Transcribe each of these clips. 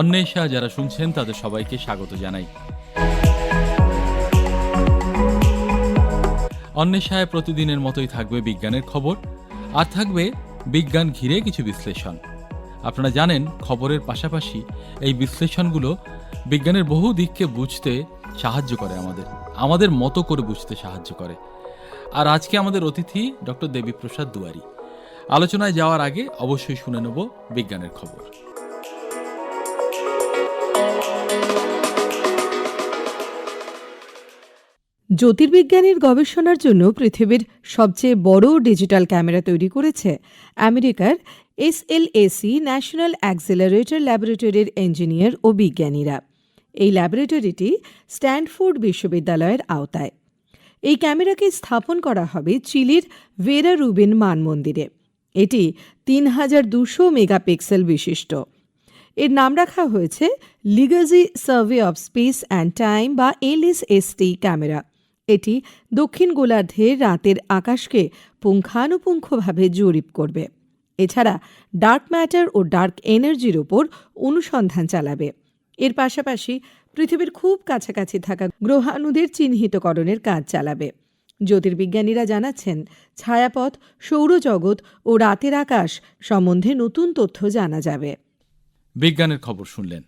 অন্বেষা যারা শুনছেন, তাদের সবাইকে স্বাগত জানাই। অন্বেষায় প্রতিদিনের মতোই থাকবে বিজ্ঞানের খবর, আর থাকবে বিজ্ঞান ঘিরে কিছু বিশ্লেষণ। আপনারা জানেন, খবরের পাশাপাশি এই বিশ্লেষণগুলো বিজ্ঞানের বহু দিককে বুঝতে সাহায্য করে আমাদের আমাদের মতো করে বুঝতে সাহায্য করে। আর আজকে আমাদের অতিথি ডক্টর দেবীপ্রসাদ দুয়ারি। আলোচনায় যাওয়ার আগে অবশ্যই শুনে নেব বিজ্ঞানের খবর। জ্যোতির্বিজ্ঞানের গবেষণার জন্য পৃথিবীর সবচেয়ে বড় ডিজিটাল ক্যামেরা তৈরি করেছে। আমেরিকার এসএলএসি ন্যাশনাল অ্যাক্সেলারেটর ল্যাবরেটরির ইঞ্জিনিয়ার ও বিজ্ঞানীরা। এই ল্যাবরেটরিটি স্ট্যানফোর্ড বিশ্ববিদ্যালয়ের আওতায়। এই ক্যামেরাকে স্থাপন করা হবে চিলির ভেরা রুবিন মান মন্দিরে। এটি তিন হাজার দুশো মেগাপিক্সেল বিশিষ্ট। এর নাম রাখা হয়েছে legacy survey of space and time বা এলএসএসটি ক্যামেরা। এটি দক্ষিণ গোলার্ধে রাতের আকাশকে পুঙ্খানুপুঙ্খভাবে জরিপ করবে। এছাড়া ডার্ক ম্যাটার ও ডার্ক এনার্জির ওপর অনুসন্ধান চালাবে। এর পাশাপাশি পৃথিবীর খুব কাছাকাছি থাকা গ্রহাণুদের চিহ্নিতকরণের কাজ চালাবে। জ্যোতির্বিজ্ঞানীরা জানাচ্ছেন, ছায়াপথ, সৌরজগৎ ও রাতের আকাশ সম্বন্ধে নতুন তথ্য জানা যাবে। বিজ্ঞানের খবর শুনলেন।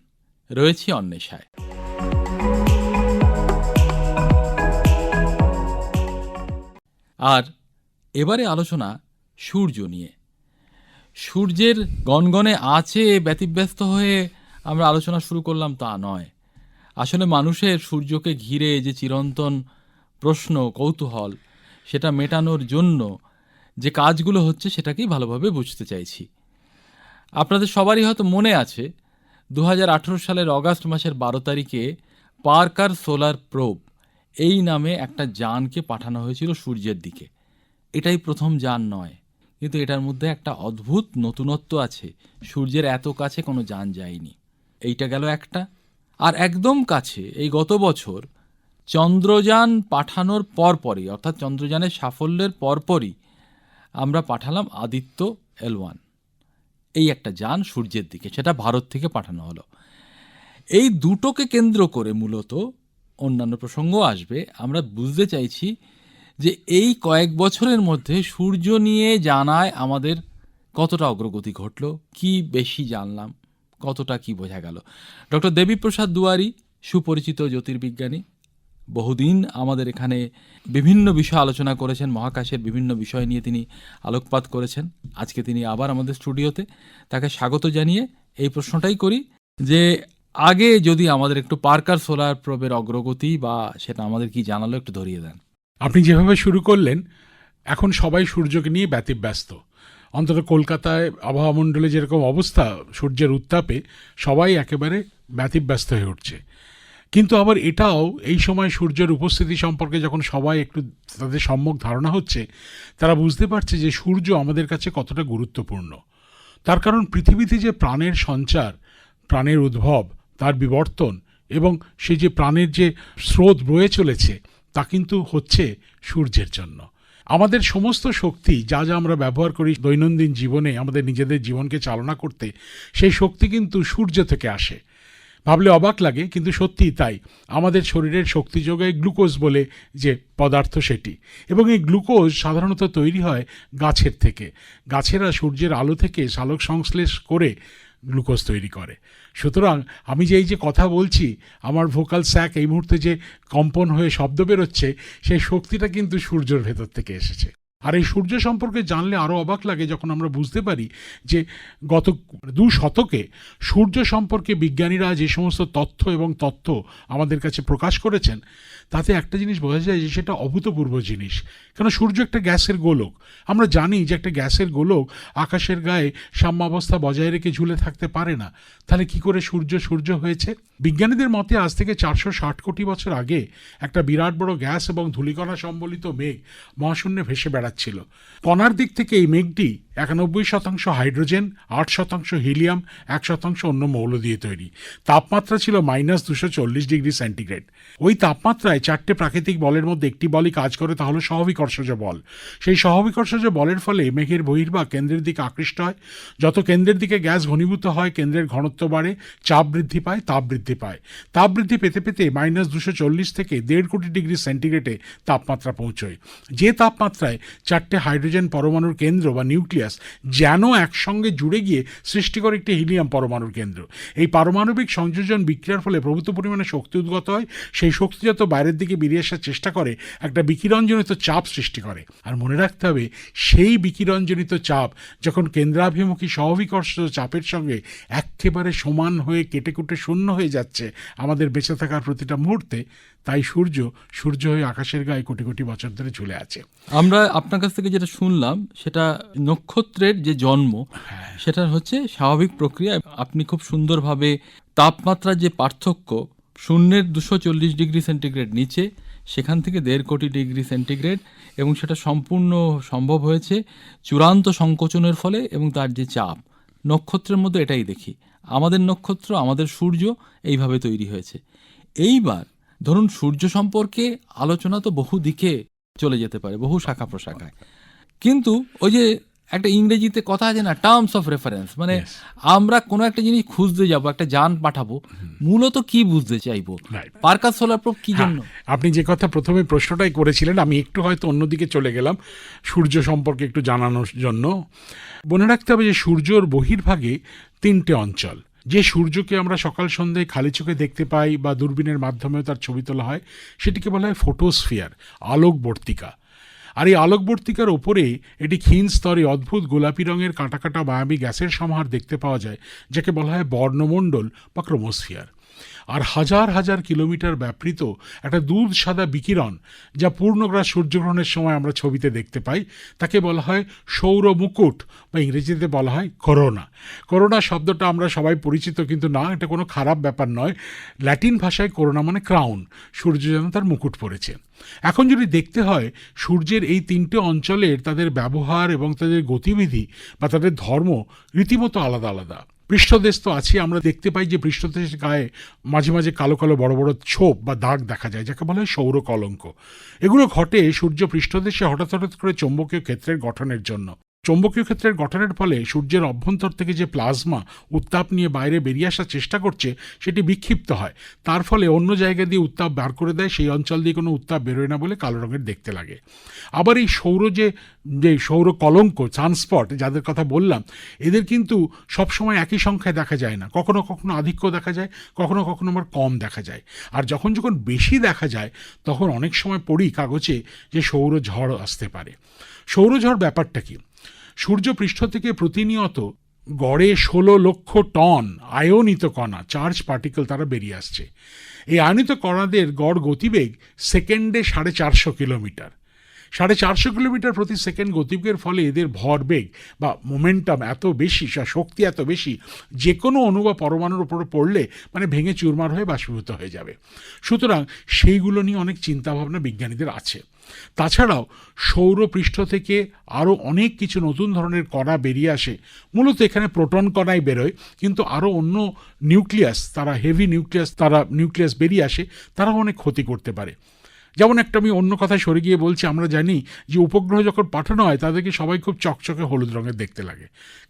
রয়েছি অন্বেষায়। আর এবারে আলোচনা সূর্য নিয়ে। সূর্যের গনগনে আছে, ব্যতিব্যস্ত হয়ে আমরা আলোচনা শুরু করলাম তা নয়। আসলে মানুষের সূর্যকে ঘিরে যে চিরন্তন প্রশ্ন, কৌতূহল, সেটা মেটানোর জন্য যে কাজগুলো হচ্ছে সেটাকেই ভালোভাবে বুঝতে চাইছি। আপনাদের সবারই হয়তো মনে আছে দু হাজার আঠেরো সালের অগাস্ট মাসের বারো তারিখে পার্কার সোলার প্রোব এই নামে একটা যানকে পাঠানো হয়েছিল সূর্যের দিকে। এটাই প্রথম যান নয়। কিন্তু এটার মধ্যে একটা অদ্ভুত নতুনত্ব আছে। সূর্যের এত কাছে কোনো যান যায়নি। এইটা গেল একটা। আর একদম কাছে, এই গত বছর, চন্দ্রযান পাঠানোর পরপরই, অর্থাৎ চন্দ্রযানের সাফল্যের পরপরই, আমরা পাঠালাম আদিত্য এলওয়ান এই একটা যান সূর্যের দিকে, সেটা ভারত থেকে পাঠানো হলো। এই দুটোকে কেন্দ্র করে মূলত অন্যান্য প্রসঙ্গ আসবে, আমরা বুঝতে চাইছি যে এই কয়েক বছরের মধ্যে সূর্য নিয়ে জানায় আমাদের কতটা অগ্রগতি ঘটলো, কি বেশি জানলাম, কতটা কি বোঝা গেল। ডক্টর দেবীপ্রসাদ দুয়ারি, সুপরিচিত জ্যোতির্বিজ্ঞানী, বহুদিন আমাদের এখানে বিভিন্ন বিষয় আলোচনা করেছেন, মহাকাশের বিভিন্ন বিষয় নিয়ে তিনি আলোকপাত করেছেন। আজকে তিনি আবার আমাদের স্টুডিওতে, তাকে স্বাগত জানিয়ে এই প্রশ্নটাই করি যে আগে যদি আমাদের একটু পার্কার সোলার প্রবের অগ্রগতি বা সেটা আমাদের কি জানালো একটু ধরিয়ে দেন। আপনি যেভাবে শুরু করলেন, এখন সবাই সূর্যকে নিয়ে ব্যতিব্যস্ত। অন্তত কলকাতায় আবহাওয়া মণ্ডলে যেরকম অবস্থা, সূর্যের উত্তাপে সবাই একেবারে ব্যতিব্যস্ত হয়ে উঠছে। কিন্তু আবার এটাও এই সময় সূর্যের উপস্থিতি সম্পর্কে যখন সবাই একটু তাদের সম্যক ধারণা হচ্ছে, তারা বুঝতে পারছে যে সূর্য আমাদের কাছে কতটা গুরুত্বপূর্ণ। তার কারণ পৃথিবীতে যে প্রাণের সঞ্চার, প্রাণের উদ্ভব তার বিবর্তন এবং সে যে প্রাণের যে স্রোত বয়ে চলেছে, তা কিন্তু হচ্ছে সূর্যের জন্য। আমাদের সমস্ত শক্তি যা যা আমরা ব্যবহার করি দৈনন্দিন জীবনে, আমাদের নিজেদের জীবনকে চালনা করতে, সেই শক্তি কিন্তু সূর্য থেকে আসে। ভাবলে অবাক লাগে, কিন্তু সত্যিই তাই। আমাদের শরীরের শক্তি যোগায় গ্লুকোজ বলে যে পদার্থ সেটি। এবং এই গ্লুকোজ সাধারণত তৈরি হয় গাছের থেকে। গাছেরা সূর্যের আলো থেকে সালোক সংশ্লেষ করে গ্লুকোজ তৈরি করে। সুতরাং আমি যে এই যে কথা বলছি, আমার ভোকাল স্যাক এই মুহূর্তে যে কম্পন হয়ে শব্দ বেরোচ্ছে, সেই শক্তিটা কিন্তু সূর্যের ভেতর থেকে এসেছে। আর এই সূর্য সম্পর্কে জানলে আরও অবাক লাগে যখন আমরা বুঝতে পারি যে গত দু শতকে সূর্য সম্পর্কে বিজ্ঞানীরা যে সমস্ত তথ্য এবং তথ্য আমাদের কাছে প্রকাশ করেছেন তাতে একটা জিনিস বোঝা যায় যে সেটা অভূতপূর্ব জিনিস। কেন সূর্য একটা গ্যাসের গোলক। আমরা জানি যে একটা গ্যাসের গোলক আকাশের গায়ে সাম্যাবস্থা বজায় রেখে ঝুলে থাকতে পারে না। তাহলে কি করে সূর্য সূর্য হয়েছে? বিজ্ঞানীদের মতে আজ থেকে চারশো ষাট কোটি বছর আগে একটা বিরাট বড় গ্যাস এবং ধূলিকণা সম্বলিত মেঘ মহাশূন্যে ভেসে বেড়াচ্ছিল। কণার দিক থেকে এই মেঘটি একানব্বই শতাংশ হাইড্রোজেন, আট শতাংশ হিলিয়াম, এক শতাংশ অন্য মৌল দিয়ে তৈরি। তাপমাত্রা ছিল মাইনাস দুশো চল্লিশ ডিগ্রি সেন্টিগ্রেড। ওই তাপমাত্রায় চারটে প্রাকৃতিক বলের মধ্যে একটি বলই কাজ করে তা হলো সহবিকর্ষজ বল। সেই সহবিকর্ষজ বলের ফলে মেঘের বহির্ভাগ কেন্দ্রের দিকে আকৃষ্ট হয়। যত কেন্দ্রের দিকে গ্যাস ঘনীভূত হয়, কেন্দ্রের ঘনত্ব বাড়ে, চাপ বৃদ্ধি পায়, তাপ বৃদ্ধি পায়। তাপ বৃদ্ধি পেতে পেতে মাইনাস দুশো চল্লিশ থেকে দেড় কোটি ডিগ্রি সেন্টিগ্রেডে তাপমাত্রা পৌঁছয়। যে তাপমাত্রায় চারটে হাইড্রোজেন পরমাণুর কেন্দ্র বা নিউক্লিয়াস যেন একসঙ্গে জুড়ে গিয়ে সৃষ্টি করে একটি হিলিয়াম পরমাণুর কেন্দ্র। এই পারমাণবিক সংযোজন বিক্রিয়ার ফলে প্রভূত পরিমাণে শক্তি উদ্গত হয়, সেই শক্তি যত বাইরের দিকে বেরিয়ে আসার চেষ্টা করে, একটা বিকিরণজনিত চাপ সৃষ্টি করে। আর মনে রাখতে হবে, সেই বিকিরণজনিত চাপ যখন কেন্দ্রাভিমুখী সহবিকর্ষ চাপের সঙ্গে একেবারে সমান হয়ে কেটে কুটে শূন্য হয়ে যাচ্ছে আমাদের বেঁচে থাকার প্রতিটা মুহূর্তে তাই সূর্য সূর্য হয়ে আকাশের গায়ে কোটি কোটি বছর ধরে ঝুলে আছে। আমরা আপনার কাছ থেকে যেটা শুনলাম সেটা নক্ষত্রের যে জন্ম সেটা হচ্ছে স্বাভাবিক প্রক্রিয়া। আপনি খুব সুন্দরভাবে তাপমাত্রার যে পার্থক্য শূন্যের দুশো চল্লিশ ডিগ্রি সেন্টিগ্রেড নিচে সেখান থেকে দেড় কোটি ডিগ্রি সেন্টিগ্রেড এবং সেটা সম্পূর্ণ সম্ভব হয়েছে চূড়ান্ত সংকোচনের ফলে এবং তার যে চাপ। নক্ষত্রের মধ্যে এটাই দেখি। আমাদের নক্ষত্র আমাদের সূর্য এইভাবে তৈরি হয়েছে। এইবার ধরুন সূর্য সম্পর্কে আলোচনা তো বহু দিকে চলে যেতে পারে বহু শাখা প্রশাখায়। কিন্তু ওই যে একটা ইংরেজিতে কথা আছে না টার্মস অফ রেফারেন্স মানে আমরা কোনো একটা জিনিস খুঁজতে যাব একটা যান পাঠাবো মূলত কি বুঝতে চাইব. পার্কাস সোলার প্রোব কি জন্য? হ্যাঁ, আপনি যে কথা প্রথমে প্রশ্নটাই করেছিলেন আমি একটু হয়তো অন্যদিকে চলে গেলাম সূর্য সম্পর্কে একটু জানানোর জন্য। মনে রাখতে হবে যে সূর্যর বহির্ভাগে তিনটে অঞ্চল যে সূর্যকে আমরা সকাল সন্ধ্যায় খালি চোখে দেখতে পাই বা দূরবীনের মাধ্যমেও তার ছবি তোলা হয়, সেটিকে বলা হয় ফোটোস্ফিয়ার, আলোকবর্তিকা। আর এই আলোকবর্তিকার ওপরে এটি ক্ষীণ স্তরে অদ্ভুত গোলাপি রঙের কাটা কাটা মায়াবী গ্যাসের সমাহার দেখতে পাওয়া যায়, যাকে বলা হয় বর্ণমণ্ডল বা ক্রোমোস্ফিয়ার। আর হাজার হাজার কিলোমিটার ব্যাপৃত একটা দুধ সাদা বিকিরণ যা পূর্ণগ্রাস সূর্যগ্রহণের সময় আমরা ছবিতে দেখতে পাই। তাকে বলা হয় সৌর মুকুট বা ইংরেজিতে বলা হয় করোনা। করোনা শব্দটা আমরা সবাই পরিচিত, কিন্তু না, এটা কোনো খারাপ ব্যাপার নয়। ল্যাটিন ভাষায় করোনা মানে ক্রাউন, সূর্য যেন তার মুকুট পড়েছে এখন যদি দেখতে হয়, সূর্যের এই তিনটে অঞ্চলের তাদের ব্যবহার এবং তাদের গতিবিধি বা তাদের ধর্ম রীতিমতো আলাদা আলাদা। পৃষ্ঠদেশ তো আছে আমরা দেখতে পাই যে পৃষ্ঠদেশের গায়ে মাঝে মাঝে কালো কালো বড় বড় ছোপ বা দাগ দেখা যায়, যাকে বলা হয় সৌর কলঙ্ক। এগুলো ঘটে সূর্য পৃষ্ঠদেশে হঠাৎ হঠাৎ করে চৌম্বকীয় ক্ষেত্রের গঠনের জন্য। চৌম্বকীয় ক্ষেত্রের গঠনের ফলে সূর্যের অভ্যন্তর থেকে যে প্লাজমা উত্তাপ নিয়ে বাইরে বেরিয়ে আসার চেষ্টা করছে, সেটি বিক্ষিপ্ত হয়। তার ফলে অন্য জায়গা দিয়ে উত্তাপ বার করে দেয়, সেই অঞ্চল দিয়ে কোনো উত্তাপ বেরোয় না বলে কালো রঙের দেখতে লাগে। আবার এই সৌর যে যে সৌর কলঙ্ক, সানস্পট, যাদের কথা বললাম, এদের কিন্তু সবসময় একই সংখ্যায় দেখা যায় না। কখনো কখনো আধিক্য দেখা যায়, কখনো কখনো আবার কম দেখা যায়। আর যখন যখন বেশি দেখা যায়, তখন অনেক সময় পড়ি কাগজে যে সৌর ঝড় আসতে পারে। সৌরঝড় ব্যাপারটা কি? সূর্য পৃষ্ঠ থেকে প্রতিনিয়ত গড়ে ষোলো লক্ষ টন আয়নিত কণা, চার্জ পার্টিকেল তারা বেরিয়ে আসছে। এই আয়নিত কণাদের গড় গতিবেগ সেকেন্ডে সাড়ে চারশো কিলোমিটার। সাড়ে চারশো কিলোমিটার প্রতি সেকেন্ড গতিবেগের ফলে এদের ভরবেগ বা মোমেন্টাম এত বেশি শক্তি এত বেশি যে কোনো অণু বা পরমাণুর উপরে পড়লে মানে ভেঙে চুরমার হয়ে বাষ্পীভূত হয়ে যাবে। সুতরাং সেইগুলো নিয়ে অনেক চিন্তাভাবনা বিজ্ঞানীদের আছে। তাছাড়াও সৌরপৃষ্ঠ থেকে আরও অনেক কিছু নতুন ধরনের কণা বেরিয়ে আসে। মূলত এখানে প্রোটন কণাই বেরোয়, কিন্তু আরও অন্য নিউক্লিয়াস, তারা হেভি নিউক্লিয়াস, তারা নিউক্লিয়াস বেরিয়ে আসে, তারাও অনেক ক্ষতি করতে পারে। যেমন একটা আমি অন্য কথায় সরে গিয়ে বলছি, আমরা জানি যে উপগ্রহ যখন পাঠানো হয়, তাদেরকে সবাই খুব চকচকে হলুদ রঙের দেখতে লাগে।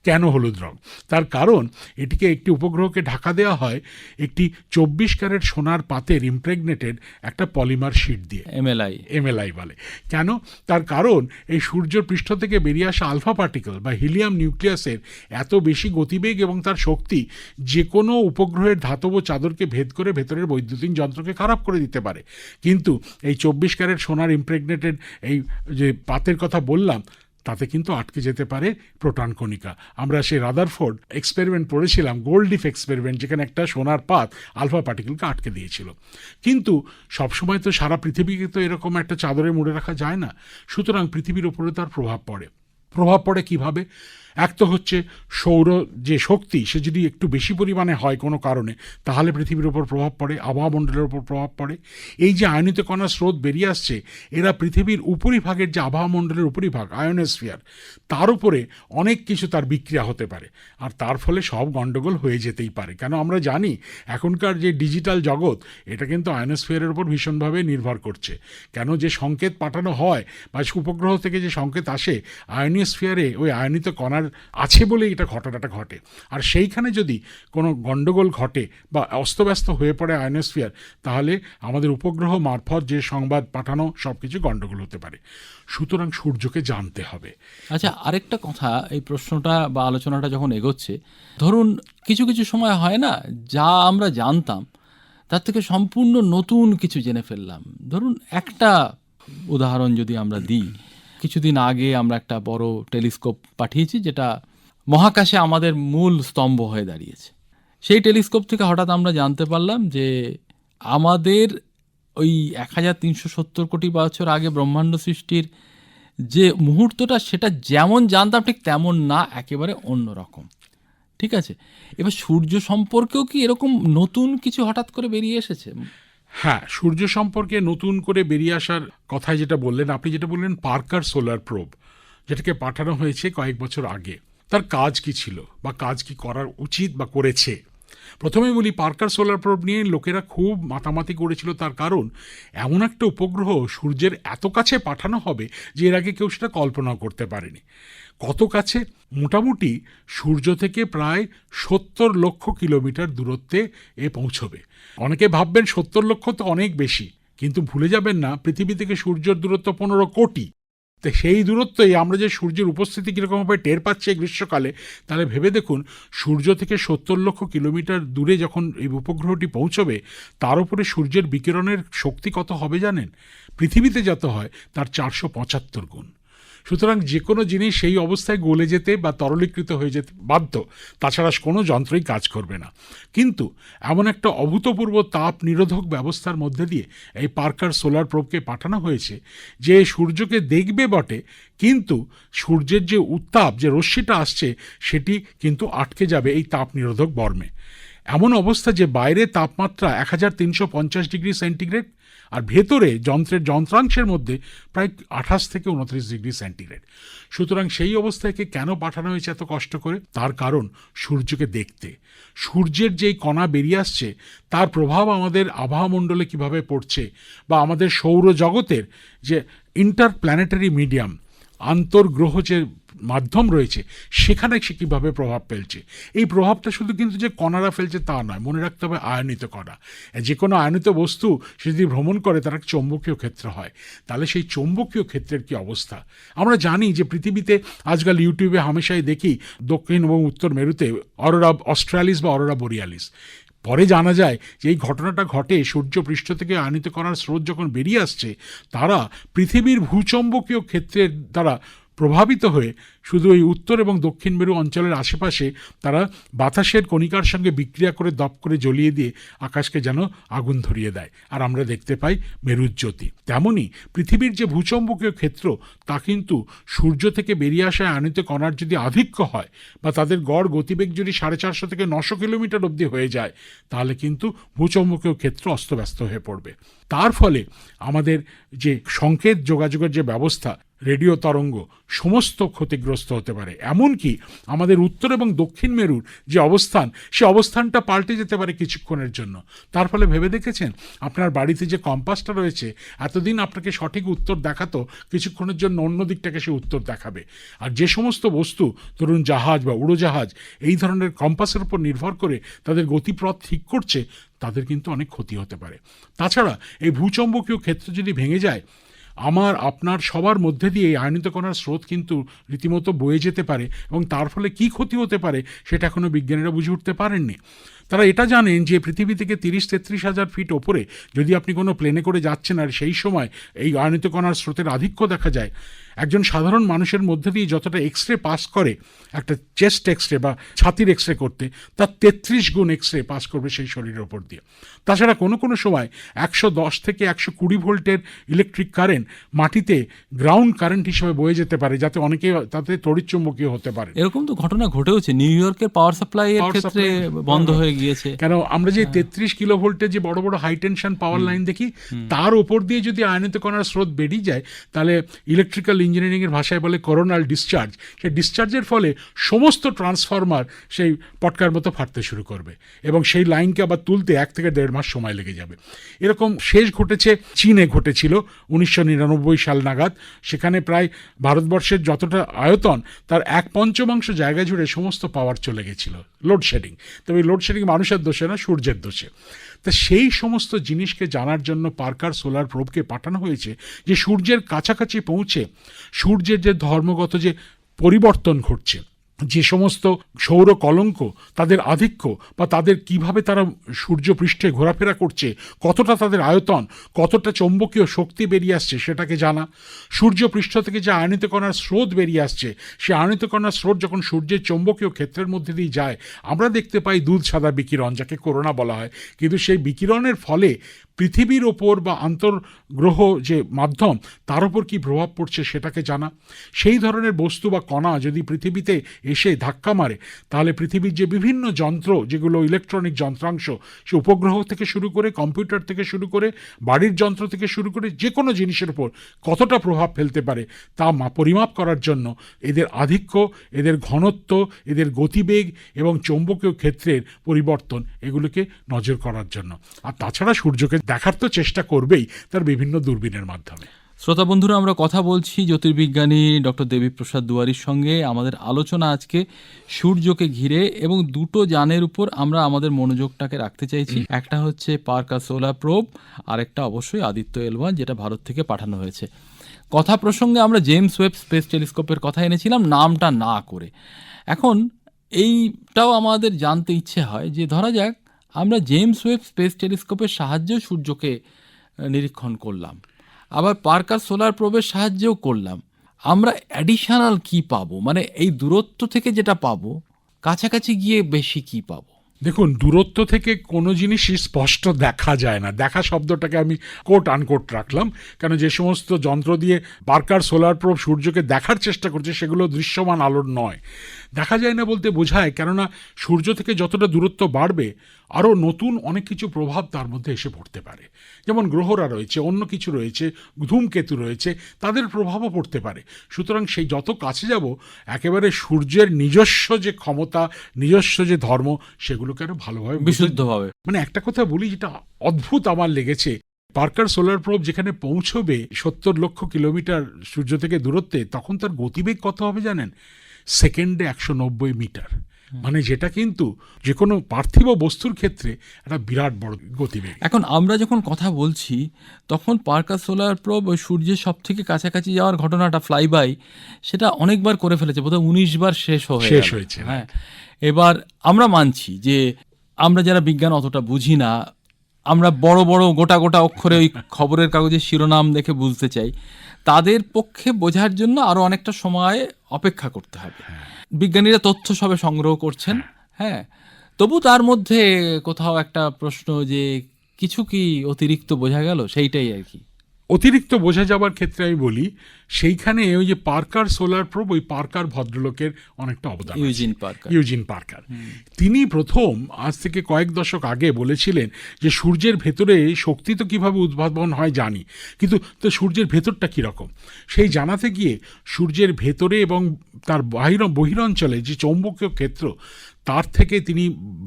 কেন হলুদ রং? তার কারণ এটিকে একটি উপগ্রহকে ঢাকা দেওয়া হয় একটি চব্বিশ ক্যারেট সোনার পাতের ইমপ্রেগনেটেড একটা পলিমার শিট দিয়ে। এমএলআই। এমএলআই বলে। কেন? তার কারণ এই সূর্যের পৃষ্ঠ থেকে বেরিয়ে আসা আলফা পার্টিকেল বা হিলিয়াম নিউক্লিয়াসের এত বেশি গতিবেগ এবং তার শক্তি যে কোনো উপগ্রহের ধাতব চাদরকে ভেদ করে ভেতরের বৈদ্যুতিন যন্ত্রকে খারাপ করে দিতে পারে। কিন্তু এই চব্বিশ ক্যারেট সোনার ইমপ্রেগনেটেড এই যে পাতের কথা বললাম তাতে কিন্তু আটকে যেতে পারে প্রোটন কণিকা। আমরা সেই রাদারফোর্ড এক্সপেরিমেন্ট পড়েছিলাম, গোল্ড ডিফ এক্সপেরিমেন্ট যেখানে একটা সোনার পাত আলফা পার্টিকেলকে আটকে দিয়েছিল। কিন্তু সবসময় তো সারা পৃথিবীকে তো এরকম একটা চাদরে মুড়ে রাখা যায় না। সুতরাং পৃথিবীর ওপরে তার প্রভাব পড়ে। প্রভাব পড়ে কীভাবে? এক তো হচ্ছে সৌর যে শক্তি, সে যদি একটু বেশি পরিমাণে হয় কোনো কারণে, তাহলে পৃথিবীর ওপর প্রভাব পড়ে আবহাওয়া মণ্ডলের ওপর প্রভাব পড়ে। এই যে আয়নিত কণার স্রোত বেরিয়ে আসছে, এরা পৃথিবীর উপরিভাগের যে আবহাওয়া মণ্ডলের উপরিভাগ, আয়নোস্ফিয়ার, তার উপরে অনেক কিছু তার বিক্রিয়া হতে পারে। আর তার ফলে সব গণ্ডগোল হয়ে যেতেই পারে। কেন আমরা জানি, এখনকার যে ডিজিটাল জগৎ, এটা কিন্তু আয়নোস্ফিয়ারের উপর ভীষণভাবে নির্ভর করছে। কেন যে সংকেত পাঠানো হয় বা উপগ্রহ থেকে যে সংকেত আসে, আয়নোস্ফিয়ারে ওই আয়নিত কণার আছে বলেই এটা ঘটনাটা ঘটে। আর সেইখানে যদি কোনো গণ্ডগোল ঘটে বা অস্তব্যস্ত হয়ে পড়ে আয়নোস্ফিয়ার, তাহলে আমাদের উপগ্রহ মারফত যে সংবাদ পাঠানো সব কিছু গণ্ডগোল হতে পারে। সুতরাং সূর্যকে জানতে হবে। আচ্ছা আরেকটা কথা, এই প্রশ্নটা বা আলোচনাটা যখন এগোচ্ছে, ধরুন কিছু কিছু সময় হয় না, যা আমরা জানতাম, তার থেকে সম্পূর্ণ নতুন কিছু জেনে ফেললাম। ধরুন একটা উদাহরণ যদি আমরা দিই। কিছুদিন আগে আমরা একটা বড় টেলিস্কোপ পাঠিয়েছি, যেটা মহাকাশে আমাদের মূল স্তম্ভ হয়ে দাঁড়িয়েছে। সেই টেলিস্কোপ থেকে হঠাৎ আমরা জানতে পারলাম যে আমাদের ওই এক হাজার তিনশো সত্তর কোটি বছর আগে ব্রহ্মাণ্ড সৃষ্টির যে মুহূর্তটা, সেটা যেমন জানতাম, ঠিক তেমন না, একেবারে অন্য রকম। ঠিক আছে? এবার সূর্য সম্পর্কেও কি এরকম নতুন কিছু হঠাৎ করে বেরিয়ে এসেছে? হ্যাঁ সূর্য সম্পর্কে নতুন করে বেরিয়ে আসার কথায় যেটা বললেন, আপনি যেটা বললেন পার্কার সোলার প্রোব, যেটাকে পাঠানো হয়েছে কয়েক বছর আগে। তার কাজ কি ছিল বা কাজ কি করার উচিত বা করেছে? প্রথমে বলি পার্কার সোলার প্রোব নিয়ে লোকেরা খুব মাতামাতি করেছিল তার কারণ, এমন একটা উপগ্রহ সূর্যের এত কাছে পাঠানো হবে যে এর আগে কেউ সেটা কল্পনাও করতে পারেনি। কত কাছে? মোটামুটি সূর্য থেকে প্রায় সত্তর লক্ষ কিলোমিটার দূরত্বে এ পৌঁছবে। অনেকে ভাববেন সত্তর লক্ষ তো অনেক বেশি, কিন্তু ভুলে যাবেন না, পৃথিবী থেকে সূর্যের দূরত্ব পনেরো কোটি। তো সেই দূরত্বই আমরা যে সূর্যের উপস্থিতি কীরকমভাবে টের পাচ্ছি গ্রীষ্মকালে, তাহলে ভেবে দেখুন, সূর্য থেকে সত্তর লক্ষ কিলোমিটার দূরে যখন এই উপগ্রহটি পৌঁছবে, তার উপরে সূর্যের বিকিরণের শক্তি কত হবে জানেন? পৃথিবীতে যত হয়, তার চারশো পঁচাত্তর গুণ। সুতরাং যে কোনো জিনিস সেই অবস্থায় গলে যেতে বা তরলীকৃত হয়ে যেতে বাধ্য। তাছাড়া কোনো যন্ত্রই কাজ করবে না। কিন্তু এমন একটা অভূতপূর্ব তাপ নিরোধক ব্যবস্থার মধ্যে দিয়ে এই পার্কার সোলার প্রোবকে পাঠানো হয়েছে যে সূর্যকে দেখবে বটে, কিন্তু সূর্যের যে উত্তাপ, যে রশ্মিটা আসছে, সেটি কিন্তু আটকে যাবে এই তাপ নিরোধক বর্মে। এমন অবস্থা যে বাইরে তাপমাত্রা এক হাজার তিনশো পঞ্চাশ ডিগ্রি সেন্টিগ্রেড আর ভেতরে যন্ত্রের যন্ত্রাংশের মধ্যে প্রায় আঠাশ থেকে উনত্রিশ ডিগ্রি সেন্টিগ্রেড। সুতরাং সেই অবস্থাকে কেন পাঠানো হয়েছে এত কষ্ট করে? তার কারণ সূর্যকে দেখতে। সূর্যের যেই কণা বেরিয়ে আসছে, তার প্রভাব আমাদের আবহাওয়া মণ্ডলে কীভাবে পড়ছে বা আমাদের সৌরজগতের যে ইন্টার প্ল্যানেটারি মিডিয়াম আন্তর্গ্রহ যে মাধ্যম রয়েছে, সেখানে সে কীভাবে প্রভাব ফেলছে? এই প্রভাবটা শুধু কিন্তু যে কণারা ফেলছে তা নয়, মনে রাখতে হবে আয়নিত কণা। যে কোনো আয়নিত বস্তু সে যদি ভ্রমণ করে, তার একটা চৌম্বকীয় ক্ষেত্র হয়। তাহলে সেই চৌম্বকীয় ক্ষেত্রের কি অবস্থা? আমরা জানি যে পৃথিবীতে আজকাল ইউটিউবে হামেশাই দেখি দক্ষিণ এবং উত্তর মেরুতে অরোরা অস্ট্রালিস বা অরোরা বোরিয়ালিস। পরে জানা যায় যে এই ঘটনাটা ঘটে সূর্যপৃষ্ঠ থেকে আনিত করার স্রোত যখন বেরিয়ে আসছে, তারা পৃথিবীর ভূচম্বকীয় ক্ষেত্রের দ্বারা প্রভাবিত হয়ে শুধু এই উত্তর এবং দক্ষিণ মেরু অঞ্চলের আশেপাশে তারা বাতাসের কণিকার সঙ্গে বিক্রিয়া করে দপ করে জ্বলিয়ে দিয়ে আকাশকে যেন আগুন ধরিয়ে দেয়। আর আমরা দেখতে পাই মেরুজ্যোতি তেমনই পৃথিবীর যে ভূচম্বকীয় ক্ষেত্র, তা কিন্তু সূর্য থেকে বেরিয়ে আসা আনিত কণার যদি আধিক্য হয় বা তাদের গড় গতিবেগ যদি সাড়ে চারশো থেকে নশো কিলোমিটার অবধি হয়ে যায়, তাহলে কিন্তু ভূচম্বকীয় ক্ষেত্র অস্তব্যস্ত হয়ে পড়বে। তার ফলে আমাদের যে সংকেত যোগাযোগের যে ব্যবস্থা, রেডিও তরঙ্গ, সমস্ত ক্ষতিগ্রস্ত হতে পারে। এমনকি আমাদের উত্তর এবং দক্ষিণ মেরুর যে অবস্থান, সে অবস্থানটা পাল্টে যেতে পারে কিছুক্ষণের জন্য। তার ফলে ভেবে দেখেছেন, আপনার বাড়িতে যে কম্পাসটা রয়েছে, এতদিন আপনাকে সঠিক উত্তর দেখাতো, কিছুক্ষণের জন্য অন্য দিকটাকে সে উত্তর দেখাবে। আর যে সমস্ত বস্তু, ধরুন জাহাজ বা উড়োজাহাজ, এই ধরনের কম্পাসের উপর নির্ভর করে তাদের গতিপথ ঠিক করছে, তাদের কিন্তু অনেক ক্ষতি হতে পারে। তাছাড়া এই ভূচম্বকীয় ক্ষেত্র যদি ভেঙে যায় আমার, আপনার সবার মধ্যে দিয়ে এই আয়নিত কণার স্রোত কিন্তু রীতিমতো বয়ে যেতে পারে এবং তার ফলে কি ক্ষতি হতে পারে সেটা এখনও বিজ্ঞানীরা বুঝে উঠতে পারেননি। তারা এটা জানেন যে পৃথিবী থেকে তিরিশ তেত্রিশ হাজার ফিট ওপরে যদি আপনি কোনো প্লেনে করে যাচ্ছেন আর সেই সময় এই আয়নিত কণার স্রোতের আধিক্য দেখা যায় একজন সাধারণ মানুষের মধ্যে দিয়ে যতটা এক্স রে পাস করে একটা চেস্ট এক্স রে বা ছাতির এক্স রে করতে তার তেত্রিশ গুণ এক্স রে পাস করবে সেই শরীরের ওপর দিয়ে। তাছাড়া কোনো কোনো সময় একশো দশ থেকে একশো কুড়ি ভোল্টের ইলেকট্রিক কারেন্ট মাটিতে গ্রাউন্ড কারেন্ট হিসেবে বয়ে যেতে পারে যাতে অনেকে তাতে তড়িৎচুম্বকীয় হতে পারে। এরকম তো ঘটনা ঘটেওছে। নিউ ইয়র্কের পাওয়ার সাপ্লাই এর Power ক্ষেত্রে বন্ধ হয়ে গিয়েছে। কেন আমরা যে তেত্রিশ কিলো ভোল্টের যে বড় বড় হাই টেনশন পাওয়ার লাইন দেখি তার ওপর দিয়ে যদি আয়নিত কণার স্রোত বেরিয়ে যায় তাহলে ইলেকট্রিক্যাল ইঞ্জিনিয়ারিং এর ভাষায় বলে করোনাল ডিসচার্জ সেই ডিসচার্জের ফলে সমস্ত ট্রান্সফরমার সেই পটকার মতো ফাটতে শুরু করবে এবং সেই লাইনকে আবার তুলতে এক থেকে দেড় মাস সময় লেগে যাবে। এরকম শেষ ঘটেছে চীনে ঘটেছিল উনিশশো নিরানব্বই সাল নাগাদ। সেখানে প্রায় ভারতবর্ষের যতটা আয়তন তার এক পঞ্চমাংশ জায়গা জুড়ে সমস্ত পাওয়ার চলে গেছিল লোডশেডিং তবে লোডশেডিং মানুষের দোষে না, সূর্যের দোষে। তা সেই সমস্ত জিনিসকে জানার জন্য পার্কার সোলার প্রোবকে পাঠানো হয়েছে যে সূর্যের কাছাকাছি পৌঁছে সূর্যের যে ধর্মগত যে পরিবর্তন ঘটছে যে সমস্ত সৌর কলঙ্ক তাদের আধিক্য বা তাদের কীভাবে তারা সূর্য পৃষ্ঠে ঘোরাফেরা করছে, কতটা তাদের আয়তন, কতটা চৌম্বকীয় শক্তি বেরিয়ে আসছে সেটাকে জানা। সূর্য পৃষ্ঠ থেকে যে আয়নিত স্রোত বেরিয়ে আসছে, সে আয়নিত স্রোত যখন সূর্যের চৌম্বকীয় ক্ষেত্রের মধ্যে দিয়ে যায়, আমরা দেখতে পাই দুধ সাদা বিকিরণ, যাকে করোনা বলা হয়। কিন্তু সেই বিকিরণের ফলে পৃথিবীর ওপর বা আন্তর্গ্রহ যে মাধ্যম, তার উপর কী প্রভাব পড়ছে সেটাকে জানা। সেই ধরনের বস্তু বা কণা যদি পৃথিবীতে এসে ধাক্কা মারে। তাহলে পৃথিবীর যে বিভিন্ন যন্ত্র, যেগুলো ইলেকট্রনিক যন্ত্রাংশ, সে উপগ্রহ থেকে শুরু করে, কম্পিউটার থেকে শুরু করে, বাড়ির যন্ত্র থেকে শুরু করে, যে কোনো জিনিসের উপর কতটা প্রভাব ফেলতে পারে, তা পরিমাপ করার জন্য এদের আধিক্য, এদের ঘনত্ব, এদের গতিবেগ এবং চৌম্বকীয় ক্ষেত্রের পরিবর্তন এগুলোকে নজর করার জন্য। আর তাছাড়া সূর্যকে দেখার তো চেষ্টা করবেই তার বিভিন্ন দূরবীনের মাধ্যমে। শ্রোতা বন্ধুরা আমরা কথা বলছি জ্যোতির্বিজ্ঞানী ডক্টর দেবীপ্রসাদ দুয়ারির সঙ্গে। আমাদের আলোচনা আজকে সূর্যকে ঘিরে এবং দুটো যানের উপর আমরা আমাদের মনোযোগটাকে রাখতে চাইছি। একটা হচ্ছে পার্কা সোলার প্রোব আর একটা অবশ্যই আদিত্য এলওয়ান যেটা ভারত থেকে পাঠানো হয়েছে। কথা প্রসঙ্গে আমরা জেমস ওয়েব স্পেস টেলিস্কোপের কথা এনেছিলাম নামটা না করে। এখন এইটাও আমাদের জানতে ইচ্ছে হয় যে ধরা যাক আমরা জেমস ওয়েব স্পেস টেলিস্কোপের সাহায্যেও সূর্যকে নিরীক্ষণ করলাম। আবার পার্কার সোলার প্রবের সাহায্যেও করলাম। আমরা অ্যাডিশনাল কি পাবো? মানে এই দূরত্ব থেকে যেটা পাবো, কাছাকাছি গিয়ে বেশি কি পাবো? দেখুন, দূরত্ব থেকে কোনো জিনিসই স্পষ্ট দেখা যায় না। দেখা শব্দটাকে আমি কোট আনকোট রাখলাম। কেন যে সমস্ত যন্ত্র দিয়ে পার্কার সোলার প্রোব সূর্যকে দেখার চেষ্টা করছে, সেগুলো দৃশ্যমান আলোর নয়। দেখা যায় না বলতে বোঝায়, কেননা সূর্য থেকে যতটা দূরত্ব বাড়বে আরও নতুন অনেক কিছু প্রভাব তার মধ্যে এসে পড়তে পারে। যেমন গ্রহরা রয়েছে অন্য কিছু রয়েছে ধূমকেতু রয়েছে তাদের প্রভাবও পড়তে পারে। সুতরাং সেই যত কাছে যাব একেবারে সূর্যের নিজস্ব যে ক্ষমতা নিজস্ব যে ধর্ম সেগুলোকে আরও ভালোভাবে বিশুদ্ধভাবে। মানে একটা কথা বলি যেটা অদ্ভুত আমার লেগেছে। পার্কার সোলার প্রোব যেখানে পৌঁছবে সত্তর লক্ষ কিলোমিটার সূর্য থেকে দূরত্বে তখন তার গতিবেগ কত হবে জানেন? সেকেন্ডে একশো নব্বই মিটার। মানে যেটা কিন্তু যে কোনো পার্থিব বস্তুর ক্ষেত্রে একটা বিরাট বড় গতিবেগ। এখন আমরা যখন কথা বলছি তখন পার্কার সোলার প্রোব সূর্যের সব থেকে কাছাকাছি যাওয়ার ঘটনাটা ফ্লাই বাই সেটা অনেকবার করে ফেলেছে বোধহয় উনিশ বার শেষ হয়ে শেষ হয়েছে, হ্যাঁ। এবার আমরা মানছি যে আমরা যারা বিজ্ঞান অতটা বুঝি না আমরা বড় বড় গোটা গোটা অক্ষরে ওই খবরের কাগজের শিরোনাম দেখে বুঝতে চাই তাদের পক্ষে বোঝার জন্য আরও অনেকটা সময় অপেক্ষা করতে হবে। বিজ্ঞানীরা তথ্য সবে সংগ্রহ করছেন হ্যাঁ। তবু তার মধ্যে কোথাও একটা প্রশ্ন যে কিছু কি অতিরিক্ত বোঝা গেল? সেইটাই আর কি। অতিরিক্ত বোঝা যাবার ক্ষেত্রে আমি বলি সেইখানে ওই যে পার্কার সোলার প্রোব ওই পার্কার ভদ্রলোকের অনেকটা অবদান ইউজিন পার্কার। Eugene Parker. তিনি প্রথম আজ থেকে কয়েক দশক আগে বলেছিলেন যে সূর্যের ভেতরে শক্তি তো কীভাবে উদ্ভাবন হয় জানি কিন্তু তো সূর্যের ভেতরটা কীরকম? সেই জানাতে গিয়ে সূর্যের ভেতরে এবং তার বাহির বহিরঞ্চলে যে চৌম্বকীয় ক্ষেত্র তার থেকে তিনি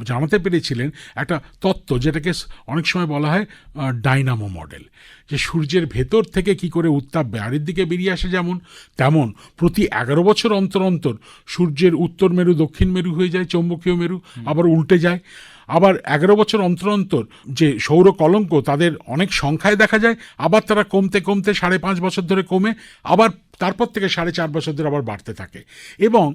জানাতে পেরেছিলেন একটা তত্ত্ব যেটাকে অনেক সময় বলা হয় ডাইনামো মডেল। যে সূর্যের ভেতর থেকে কি করে উত্তাপ বাইরের দিকে বেরিয়ে আসে যেমন, তেমন প্রতি এগারো বছর অন্তর অন্তর সূর্যের উত্তর মেরু, দক্ষিণ মেরু হয়ে যায়, চৌম্বকীয় মেরু আবার উল্টে যায়। আবার এগারো বছর অন্তর অন্তর যে সৌর কলঙ্ক, তাদের অনেক সংখ্যায় দেখা যায়, আবার তারা কমতে কমতে সাড়ে পাঁচ বছর ধরে কমে, আবার তারপর থেকে সাড়ে চার বছর ধরে আবার বাড়তে থাকে। এবং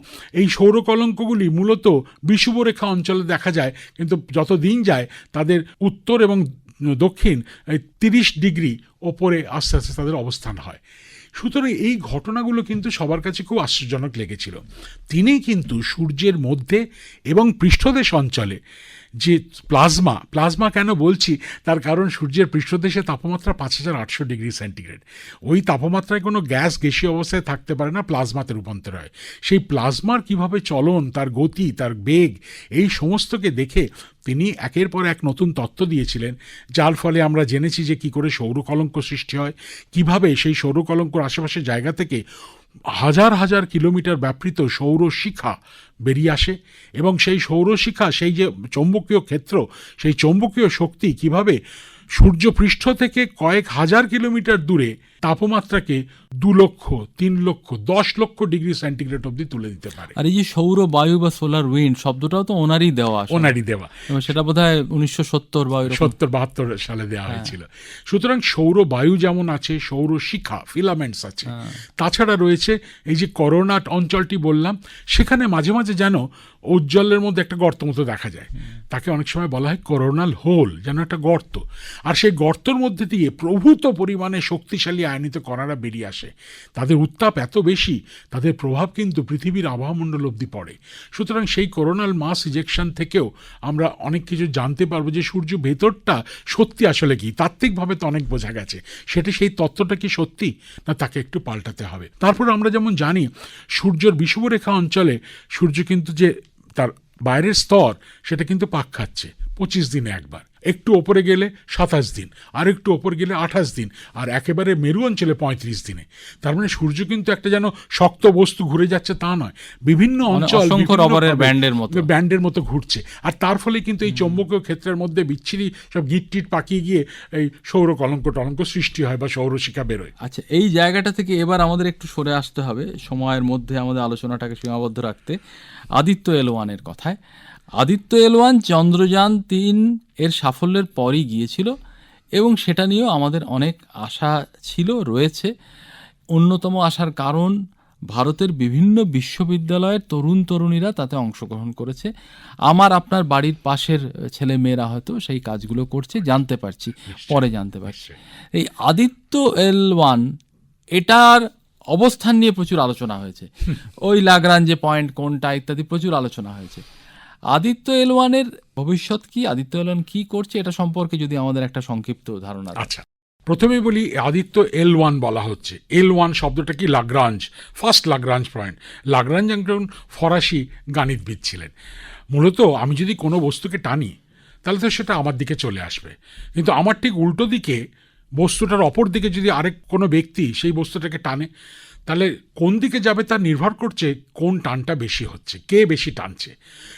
এই সৌর কলঙ্কগুলি মূলত বিষুবরেখা অঞ্চলে দেখা যায়, কিন্তু যত দিন যায় তাদের উত্তর এবং দক্ষিণ তিরিশ ডিগ্রি ওপরে আস্তে আস্তে তাদের অবস্থান হয়। সুতরাং এই ঘটনাগুলো কিন্তু সবার কাছে খুব আশ্চর্যজনক লেগেছিল। তিনি কিন্তু সূর্যের মধ্যে এবং পৃষ্ঠদেশ অঞ্চলে যে প্লাজমা প্লাজমা কেন বলছি? তার কারণ সূর্যের পৃষ্ঠদেশে তাপমাত্রা পাঁচ হাজার আটশো ডিগ্রি সেন্টিগ্রেড। ওই তাপমাত্রায় কোনো গ্যাস গ্যাসীয় অবস্থায় থাকতে পারে না, প্লাজমাতে রূপান্তর হয়। সেই প্লাজমার কীভাবে চলন, তার গতি, তার বেগ, এই সমস্তকে দেখে তিনি একের পর এক নতুন তত্ত্ব দিয়েছিলেন, যার ফলে আমরা জেনেছি যে কি করে সৌর কলঙ্ক সৃষ্টি হয়, কীভাবে সেই সৌর কলঙ্কর আশেপাশে জায়গা থেকে হাজার হাজার কিলোমিটার ব্যাপৃত সৌর শিখা বেরিয়ে আসে এবং সেই সৌরশিখা সেই যে চৌম্বকীয় ক্ষেত্র, সেই চৌম্বকীয় শক্তি কীভাবে সূর্যপৃষ্ঠ থেকে কয়েক হাজার কিলোমিটার দূরে তাপমাত্রাকে দু লক্ষ তিন লক্ষ দশ লক্ষ ডিগ্রি সেন্টিগ্রেড অবধি তুলে দিতে পারে। আর এই যে সৌর বায়ু বা সোলার উইন্ড শব্দটাও তো ওনারই দেওয়া ওনারই দেওয়া। এবং সেটা বোধ হয় উনিশশো সত্তর বা সত্তর বাহাত্তর সালে দেওয়া হয়েছিল। সুতরাং সৌর বায়ু যেমন আছে সৌর শিখা ফিলামেন্টস আছে। তাছাড়া রয়েছে এই যে করোনা অঞ্চলটি বললাম সেখানে মাঝে মাঝে যেন উজ্জ্বলের মধ্যে একটা গর্ত মতো দেখা যায়। তাকে অনেক সময় বলা হয় করোনাল হোল যেন একটা গর্ত। আর সেই গর্তর মধ্যে দিয়ে প্রভূত পরিমাণে শক্তিশালী আয়নিত কণারা বেরিয়ে আসে। তাদের উত্তাপ এত বেশি, তাদের প্রভাব কিন্তু পৃথিবীর আবহাওয়ামণ্ডল অবধি পড়ে। সুতরাং সেই করোনাল মাস ইজেকশন থেকেও আমরা অনেক কিছু জানতে পারব যে সূর্য ভেতরটা সত্যি আসলে কি। তাত্ত্বিকভাবে তো অনেক বোঝা গেছে। সেটা সেই তত্ত্বটা কি সত্যি, না তাকে একটু পাল্টাতে হবে। তারপর আমরা যেমন জানি, সূর্যের বিষুবরেখা অঞ্চলে সূর্য কিন্তু যে তার বাইরের স্তর, সেটা কিন্তু পাক খাচ্ছে। পঁচিশ দিনে একবার। একটু ওপরে গেলে সাতাশ দিন আর একটু ওপরে গেলে আঠাশ দিন আর একেবারে মেরু অঞ্চলে পঁয়ত্রিশ দিনে। তার মানে সূর্য কিন্তু একটা যেন শক্ত বস্তু ঘুরে যাচ্ছে তা নয়। বিভিন্ন মানে অঞ্চল ব্যান্ডের মতো। ব্যান্ডের মতো ঘুরছে। আর তার ফলে কিন্তু এই চৌম্বকীয় ক্ষেত্রের মধ্যে বিচ্ছিরি সব গিট টিট পাকিয়ে গিয়ে এই সৌর কলঙ্ক টলঙ্ক সৃষ্টি হয় বা সৌরশিখা বেরোয়। আচ্ছা এই জায়গাটা থেকে এবার আমাদের একটু সরে আসতে হবে। সময়ের মধ্যে আমাদের আলোচনাটাকে সীমাবদ্ধ রাখতে আদিত্য এল ওয়ানের কথায়। আদিত্য এল ওয়ান চন্দ্রযান তিন এর সাফল্যের পরই গিয়েছিল এবং সেটা নিয়েও আমাদের অনেক আশা ছিল রয়েছে। অন্যতম আশার কারণ ভারতের বিভিন্ন বিশ্ববিদ্যালয়ের তরুণ তরুণীরা তাতে অংশগ্রহণ করেছে। আমার আপনার বাড়ির পাশের ছেলে মেয়েরা হয়তো সেই কাজগুলো করছে জানতে পারছি পরে জানতে পারছি। এই আদিত্য এল ওয়ান এটার অবস্থান নিয়ে প্রচুর আলোচনা হয়েছে। ওই লাগরাঞ্জে পয়েন্ট কোনটা ইত্যাদি প্রচুর আলোচনা হয়েছে। আদিত্য এলওয়ানের ভবিষ্যৎ কি? আদিত্য এলওয়ান কি করছে? এটা সম্পর্কে যদি আমাদের একটা সংক্ষিপ্ত ধারণা আচ্ছা প্রথমে বলি, আদিত্য এল ওয়ান বলা হচ্ছে। এল ওয়ান শব্দটা কি? লাগ্রাঞ্জ ফার্স্ট লাগ্রাঞ্জ পয়েন্ট লাগ্রাঞ্জ একজন ফরাসি গাণিতবিদ ছিলেন। মূলত আমি যদি কোনো বস্তুকে টানি, তাহলে তো সেটা আমার দিকে চলে আসবে। কিন্তু আমার ঠিক উল্টো দিকে, বস্তুটার অপর দিকে যদি আরেক কোনো ব্যক্তি সেই বস্তুটাকে টানে তাহলে কোন দিকে যাবে তার নির্ভর করছে কোন টানটা বেশি হচ্ছে কে বেশি টানছে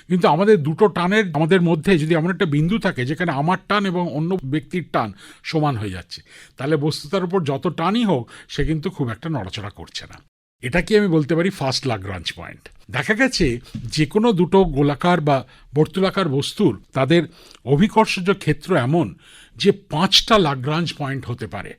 কিন্তু আমাদের দুটো টানের আমাদের মধ্যে যদি এমন একটা বিন্দু থাকে যেখানে আমার টান এবং অন্য ব্যক্তির টান সমান হয়ে যাচ্ছে তাহলে বস্তুটার উপর যত টানই হোক সে কিন্তু খুব একটা নড়াচড়া করছে না এটাকে আমি বলতে পারি ফার্স্ট लाग्रांज পয়েন্ট দেখা গেছে যে কোনো দুটো গোলাকার বা বর্তুলাকার বস্তুর তাদের অভিকর্ষজ ক্ষেত্র এমন যে পাঁচটা लाग्रांज পয়েন্ট হতে পারে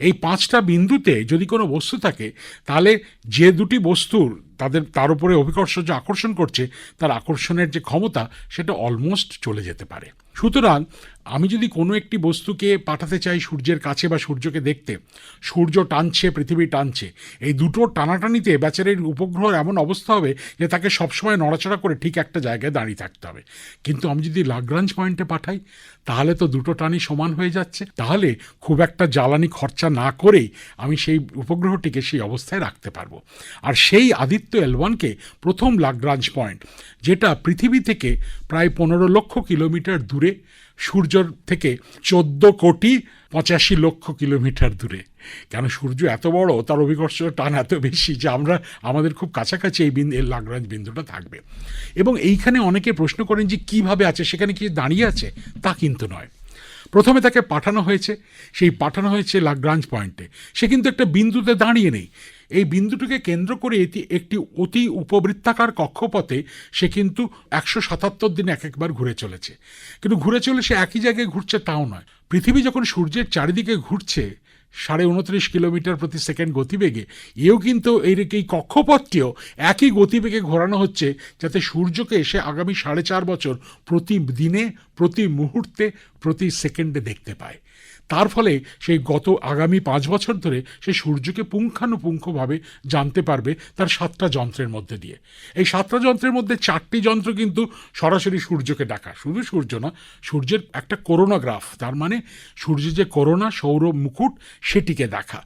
এই পাঁচটা বিন্দুতে যদি কোনো বস্তু থাকে, তাহলে যে দুটি বস্তুর তাদের, তার উপরে অভিকর্ষ যে আকর্ষণ করছে, তার আকর্ষণের যে ক্ষমতা, সেটা অলমোস্ট চলে যেতে পারে। সুতরাং আমি যদি কোনো একটি বস্তুকে পাঠাতে চাই সূর্যের কাছে বা সূর্যকে দেখতে, সূর্য টানছে, পৃথিবী টানছে, এই দুটো টানাটানিতে ব্যাচারের উপগ্রহের এমন অবস্থা হবে যে তাকে সবসময় নড়াচড়া করে ঠিক একটা জায়গায় দাঁড়িয়ে থাকতে হবে। কিন্তু আমি যদি লাগ্রাঞ্জ পয়েন্টে পাঠাই, তাহলে তো দুটো টানি সমান হয়ে যাচ্ছে। তাহলে খুব একটা জ্বালানি খরচা না করেই আমি সেই উপগ্রহটিকে সেই অবস্থায় রাখতে পারব। আর সেই আদিত্য এলওয়ানকে প্রথম লাগ্রাঞ্জ পয়েন্ট যেটা পৃথিবী থেকে প্রায় পনেরো লক্ষ কিলোমিটার দূরে দূরে, সূর্যর থেকে চোদ্দ কোটি পঁচাশি লক্ষ কিলোমিটার দূরে। কেন সূর্য এত বড়, তার অভিকর্ষ টান এত বেশি যে আমরা, আমাদের খুব কাছাকাছি এই বিন্দু এর লাগরাঞ্জ বিন্দুটা থাকবে। এবং এইখানে অনেকে প্রশ্ন করেন যে কীভাবে আছে, সেখানে কি দাঁড়িয়ে আছে? তা কিন্তু নয়। প্রথমে তাকে পাঠানো হয়েছে। সেই পাঠানো হয়েছে লাগ্রাঞ্জ পয়েন্টে। সে কিন্তু একটা বিন্দুতে দাঁড়িয়ে নেই। এই বিন্দুটিকে কেন্দ্র করে এটি একটি অতি উপবৃত্তাকার কক্ষপথে সে কিন্তু একশো সাতাত্তর দিন এক একবার ঘুরে চলেছে। কিন্তু ঘুরে চলে সে একই জায়গায় ঘুরছে তাও নয়। পৃথিবী যখন সূর্যের চারিদিকে ঘুরছে, সাড়ে উনত্রিশ কিলোমিটার প্রতি সেকেন্ড গতিবেগে, এও কিন্তু এই এই কক্ষপথটিও একই গতিবেগে ঘোরানো হচ্ছে যাতে সূর্যকে এসে আগামী সাড়ে চার বছর প্রতি দিনে প্রতি মুহূর্তে, প্রতি সেকেন্ডে দেখতে পায়। তার ফলে সেই গত আগামী পাঁচ বছর ধরে সে সূর্যকে পুঙ্খানুপুঙ্খভাবে জানতে পারবে তার সাতটা যন্ত্রের মধ্যে দিয়ে। এই সাতটা যন্ত্রের মধ্যে চারটি যন্ত্র কিন্তু সরাসরি সূর্যকে ডাকা। শুধু সূর্য না, সূর্যের একটা করোনাগ্রাফ তার মানে সূর্যের যে করোনা সৌর মুকুট, সেটিকে দেখা।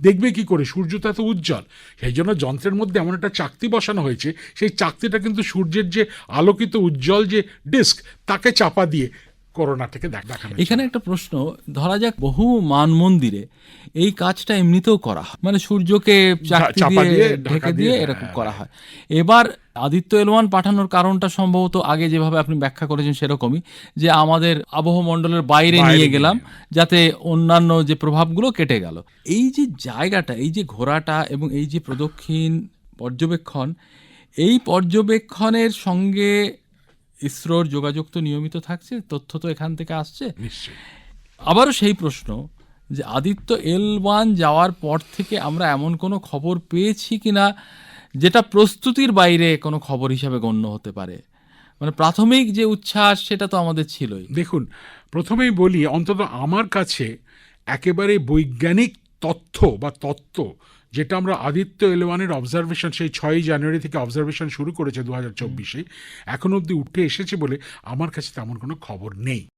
দেখবে কি করে? সূর্য তো এত উজ্জ্বল। সেই জন্য যন্ত্রের মধ্যে এমন একটা চাকতি বসানো হয়েছে। সেই চাকতিটা কিন্তু সূর্যের যে আলোকিত উজ্জ্বল যে ডিস্ক, তাকে চাপা দিয়ে করোনাটাকে দেখ- দেখানো। এখানে একটা প্রশ্ন ধরা যাক বহু মান মন্দিরে এই কাজটা এমনিতেও করা হয়। মানে সূর্যকে দিয়ে ঢেকে দিয়ে, হ্যাঁ, এরকম হ্যাঁ, করা হয়। এবার আদিত্য এলওয়ান পাঠানোর কারণটা সম্ভবত আগে যেভাবে আপনি ব্যাখ্যা করেছেন সেরকমই যে আমাদের আবহমণ্ডলের বাইরে নিয়ে গেলাম যাতে অন্যান্য যে প্রভাবগুলো কেটে গেল। এই যে জায়গাটা এই যে ঘোরাটা এবং এই যে প্রদক্ষিণ পর্যবেক্ষণ এই পর্যবেক্ষণের সঙ্গে ইসরোর যোগাযোগ তো নিয়মিত থাকছে তথ্য তো এখান থেকে আসছে। আবারও সেই প্রশ্ন যে আদিত্য এল ওয়ান যাওয়ার পর থেকে আমরা এমন কোনো খবর পেয়েছি কিনা যেটা প্রস্তুতির বাইরে কোনো খবর হিসাবে গণ্য হতে পারে? মানে প্রাথমিক যে উচ্ছ্বাস সেটা তো আমাদের ছিলই। দেখুন প্রথমেই বলি অন্তত আমার কাছে একেবারে বৈজ্ঞানিক তথ্য বা তত্ত্ব যেটা আমরা আদিত্য এলেওয়ানের অবজারভেশন সেই ছয়ই জানুয়ারি থেকে অবজারভেশন শুরু করেছে দু হাজার চব্বিশে, এখন অবধি উঠে এসেছে বলে আমার কাছে তেমন কোনো খবর নেই।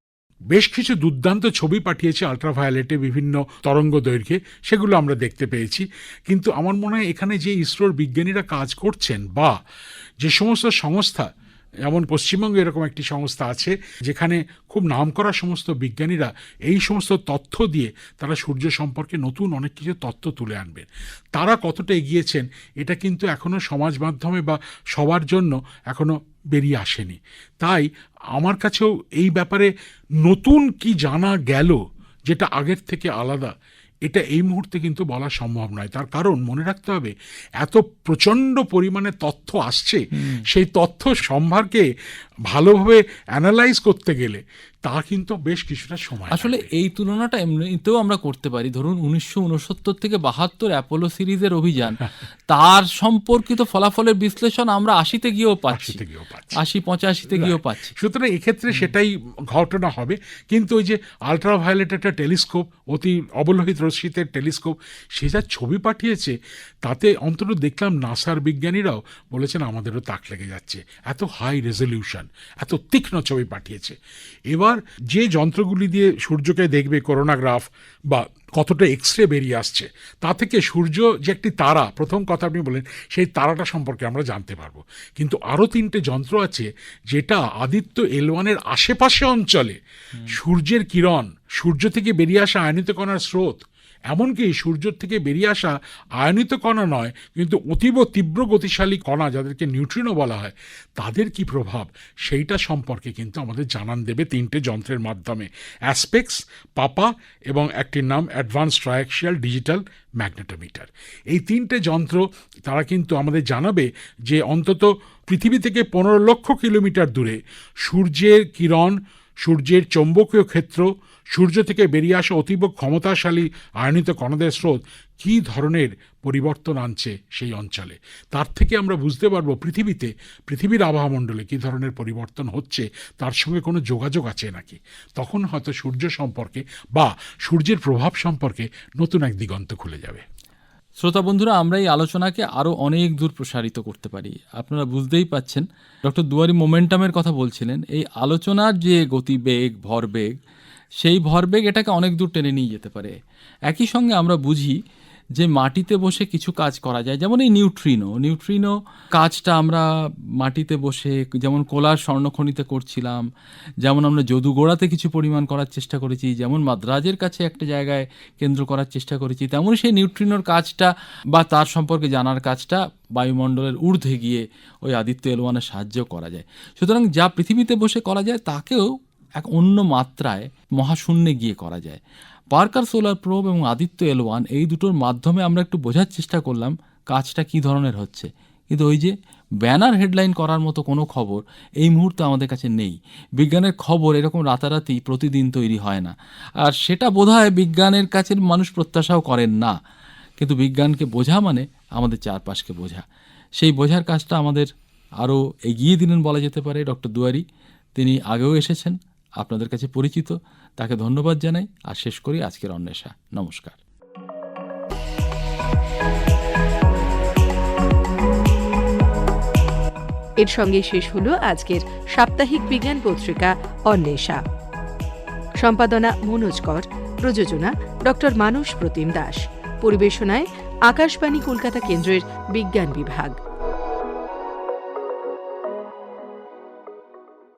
বেশ কিছু দুর্দান্ত ছবি পাঠিয়েছে আলট্রাভায়োলেটে বিভিন্ন তরঙ্গ দৈর্ঘ্যে সেগুলো আমরা দেখতে পেয়েছি। কিন্তু আমার মনে হয় এখানে যে ইসরোর বিজ্ঞানীরা কাজ করছেন বা যে সমস্ত সংস্থা যেমন পশ্চিমবঙ্গে এরকম একটি সংস্থা আছে, যেখানে খুব নাম করা সমস্ত বিজ্ঞানীরা এই সমস্ত তথ্য দিয়ে তারা সূর্য সম্পর্কে নতুন অনেক কিছু তথ্য তুলে আনবেন তারা কতটা এগিয়েছেন, এটা কিন্তু এখনও সমাজ মাধ্যমে বা সবার জন্য এখনও বেরিয়ে আসেনি। তাই আমার কাছেও এই ব্যাপারে নতুন কি জানা গেল, যেটা আগের থেকে আলাদা এটা এই মুহূর্তে কিন্তু বলা সম্ভব নয়। তার কারণ মনে রাখতে হবে এত প্রচণ্ড পরিমাণে তথ্য আসছে। সেই তথ্য সম্ভারকে ভালোভাবে অ্যানালাইজ করতে গেলে তা কিন্তু বেশ কিছুটা সময় আসলে এই তুলনাটা এমনিতেও আমরা করতে পারি। ধরুন উনিশশো উনসত্তর থেকে বাহাত্তর অ্যাপোলো সিরিজের অভিযান তার সম্পর্কিত ফলাফলের বিশ্লেষণ আমরা আশিতে গিয়েও পাচ্ছি। আশিতে গিয়েও পাচ্ছি। আশি পঁচাশিতে গিয়েও পাচ্ছি। সুতরাং এক্ষেত্রে সেটাই ঘটনা হবে। কিন্তু ওই যে আলট্রাভায়োলেট একটা টেলিস্কোপ অতি অবলোহিত রশ্মিতের টেলিস্কোপ সে যা ছবি পাঠিয়েছে তাতে অন্তত দেখলাম নাসার বিজ্ঞানীরাও বলেছেন আমাদেরও তাক লেগে যাচ্ছে। এত হাই রেজলিউশন এত তীক্ষ্ণ ছবি পাঠিয়েছে। এবার যে যন্ত্রগুলি দিয়ে সূর্যকে দেখবে করোনাগ্রাফ বা কতটা এক্স রে বেরিয়ে আসছে তা থেকে সূর্য যে একটি তারা প্রথম কথা আপনি বলেন সেই তারাটা সম্পর্কে আমরা জানতে পারব। কিন্তু আরও তিনটে যন্ত্র আছে যেটা আদিত্য এলওয়ানের আশেপাশে অঞ্চলে সূর্যের কিরণ সূর্য থেকে বেরিয়ে আসা আয়নিত কণার স্রোত এমনকি সূর্য থেকে বেরিয়ে আসা আয়নিত কণা নয়, কিন্তু অতীব তীব্র গতিশালী কণা যাদেরকে নিউট্রিনো বলা হয়। তাদের কি প্রভাব? সেইটা সম্পর্কে কিন্তু আমাদের জানান দেবে তিনটে যন্ত্রের মাধ্যমে। অ্যাসপেক্স, পাপা এবং একটির নাম অ্যাডভান্স ট্রায়াক্সিয়াল ডিজিটাল ম্যাগনেটোমিটার। এই তিনটে যন্ত্র তারা কিন্তু আমাদের জানাবে যে অন্তত পৃথিবী থেকে পনেরো লক্ষ কিলোমিটার দূরে সূর্যের কিরণ সূর্যের চৌম্বকীয় ক্ষেত্র, সূর্য থেকে বেরিয়ে আসা অতীব ক্ষমতাশালী আয়নিত কণাদের স্রোত কী ধরনের পরিবর্তন আনছে সেই অঞ্চলে? তার থেকে আমরা বুঝতে পারব পৃথিবীতে, পৃথিবীর আবহাওয়ামণ্ডলে কী ধরনের পরিবর্তন হচ্ছে, তার সঙ্গে কোনো যোগাযোগ আছে নাকি? তখন হয়তো সূর্য সম্পর্কে বা সূর্যের প্রভাব সম্পর্কে নতুন এক দিগন্ত খুলে যাবে। শ্রোতা বন্ধুরা, আমরা এই আলোচনাকে আরও অনেক দূর প্রসারিত করতে পারি। আপনারা বুঝতেই পাচ্ছেন, ডক্টর দুয়ারি মোমেন্টামের কথা বলছিলেন। এই আলোচনার যে গতিবেগ, ভরবেগ, সেই ভরবেগ এটাকে অনেক দূর টেনে নিয়ে যেতে পারে। একই সঙ্গে আমরা বুঝি যে মাটিতে বসে কিছু কাজ করা যায়, যেমন এই নিউট্রিনো নিউট্রিনো কাজটা আমরা মাটিতে বসে, যেমন কোলার স্বর্ণখনিতে করছিলাম, যেমন আমরা যদুগোড়াতে কিছু পরিমাণ করার চেষ্টা করেছি, যেমন মাদ্রাজের কাছে একটা জায়গায় কেন্দ্র করার চেষ্টা করেছি, তেমনই সেই নিউট্রিনোর কাজটা বা তার সম্পর্কে জানার কাজটা বায়ুমণ্ডলের ঊর্ধ্বে গিয়ে ওই আদিত্য এলওয়ানের সাহায্য করা যায়। সুতরাং যা পৃথিবীতে বসে করা যায়, তাকেও এক অন্য মাত্রায় মহাশূন্যে গিয়ে করা যায়। পার্কার সোলার প্রোব এবং আদিত্য এল ওয়ান এই দুটোর মাধ্যমে আমরা একটু বোঝার চেষ্টা করলাম কাজটা কী ধরনের হচ্ছে। কিন্তু ওই যে ব্যানার হেডলাইন করার মতো কোনো খবর এই মুহূর্তে আমাদের কাছে নেই। বিজ্ঞানের খবর এরকম রাতারাতি প্রতিদিন তৈরি হয় না। আর সেটা বোধহয় বিজ্ঞানের কাছে মানুষ প্রত্যাশাও করেন না। কিন্তু বিজ্ঞানকে বোঝা মানে আমাদের চারপাশকে বোঝা। সেই বোঝার কাজটা আমাদের আরও এগিয়ে দিলেন বলা যেতে পারে ডক্টর দুয়ারি। তিনি আগেও এসেছেন। আপনাদের কাছে পরিচিত। তাকে ধন্যবাদ জানাই, আর শেষ করি আজকের অন্বেষা। নমস্কার। এর সঙ্গে শেষ হলো আজকের সাপ্তাহিক বিজ্ঞান পত্রিকা, অন্বেষা। সম্পাদনা মনোজ কর, প্রযোজনা ডক্টর মানস প্রতিম দাস। পরিবেশনায় আকাশবাণী কলকাতা কেন্দ্রের বিজ্ঞান বিভাগ।